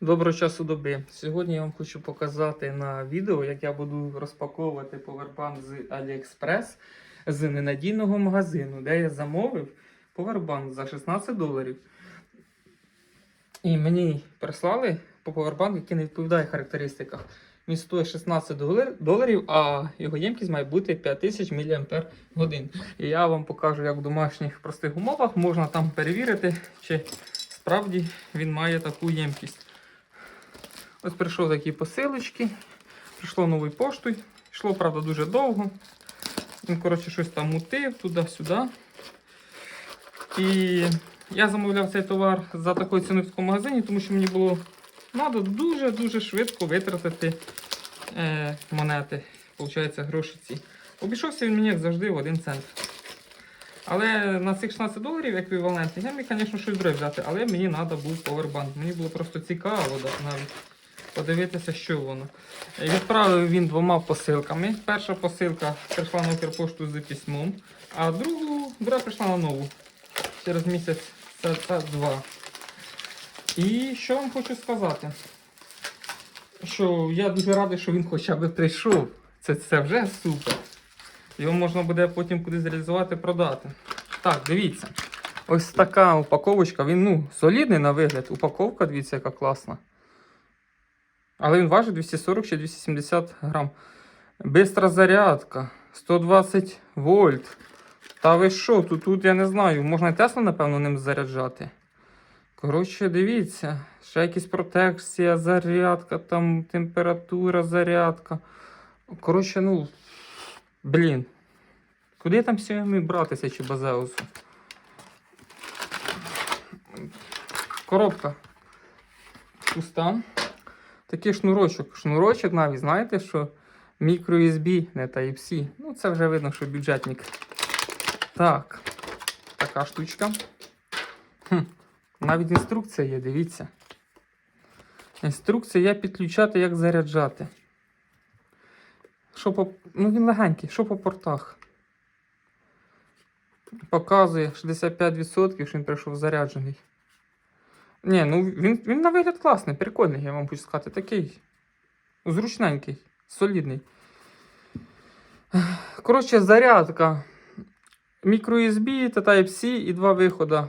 Доброго часу доби. Сьогодні я вам хочу показати на відео, як я буду розпаковувати повербанк з AliExpress з ненадійного магазину, де я замовив повербанк за 16 доларів. І мені прислали по повербанку, який не відповідає характеристиках. Він стоїть 16 доларів, а його ємкість має бути 5000 мАч. І я вам покажу, як в домашніх простих умовах можна там перевірити, чи справді він має таку ємкість. Ось прийшов такі посилочки, прийшло новою поштою. Йшло, правда, дуже довго. Він, коротше, щось там мутив туди-сюди. І я замовляв цей товар за такою ціною в магазині, тому що мені було треба дуже-дуже швидко витратити е, монети. Получається, гроші ці. Обійшовся він мені, як завжди, в один цент. Але на цих 16 доларів еквівалентних, я міг, звісно, щось друге взяти, але мені треба був повербанк. Мені було просто цікаво навіть подивитися, що воно. Відправив він двома посилками. Перша посилка прийшла на Укрпошту з письмом, а другу, друга прийшла на нову. Через місяць це, це два. І що вам хочу сказати? Що я дуже радий, що він хоча б прийшов. Це, це вже супер. Його можна буде потім кудись реалізувати, продати. Так, дивіться. Ось така упаковочка. Він ну, солідний на вигляд. Упаковка, дивіться, яка класна. Але він важить 240 чи 270 грам. Бистра зарядка. 120 вольт. Та ви що? Тут, тут я не знаю. Можна і Теслу, напевно, ним заряджати. Коротше, дивіться. Ще якась протекція, зарядка, там температура, зарядка. Коротше, ну. Блін. Куди там сьогодні братися чи базеусу? Коробка. Пуста. Такий шнурочок. Шнурочок навіть, знаєте, що мікро-USB, не Type-C. Ну, це вже видно, що бюджетник. Так. Така штучка. Хм. Навіть інструкція є, дивіться. Інструкція є підключати, як заряджати. Що по... Ну він легенький, що по портах? Показує 65%, що він прийшов заряджений. Ні, ну він, він на вигляд класний, прикольний, я вам хочу сказати. Такий зручненький, солідний. Коротше, зарядка. Мікро-USB та Type-C і два виходи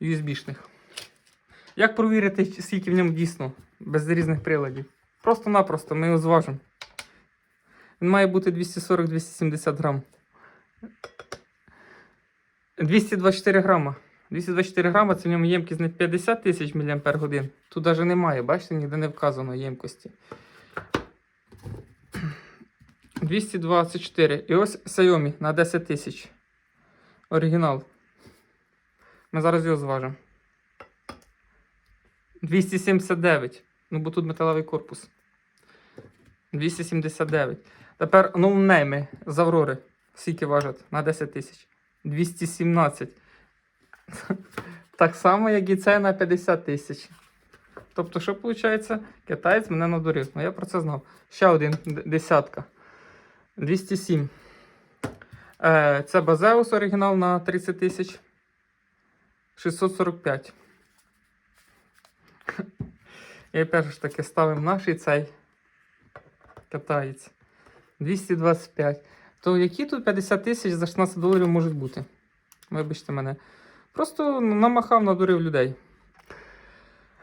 USB-шних. Як провірити, скільки в ньому дійсно, без різних приладів? Просто-напросто ми його зважимо. Він має бути 240-270 грам. 224 грама. 224 грама це в ньому ємкість не 50 тисяч мАч. Тут навіть немає, бачите, ніде не вказано ємкості. 224. І ось Xiaomi на 10 тисяч. Оригінал. Ми зараз його зважимо. 279. Ну, бо тут металевий корпус. 279. Тепер ноунейми з Аврори. Скільки важать? На 10 тисяч. 217. Так само, як і це на 50 тисяч. Тобто, що виходить? Китаєць мене надурив. Ну я про це знав. Ще один десятка. 207. Е, це Базеус оригінал на 30 тисяч. 645. І опять ж таки ставимо наш і цей китаєць. 225. То які тут 50 тисяч за 16 доларів можуть бути? Вибачте мене. Просто намахав, надурив людей.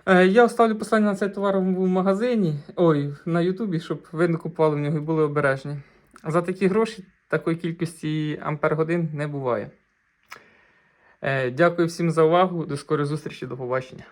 Е, я оставлю посилання на цей товар в магазині, ой, на Ютубі, щоб ви не купували в нього і були обережні. За такі гроші такої кількості ампер-годин не буває. Е, Дякую всім за увагу. До скорої зустрічі, до побачення.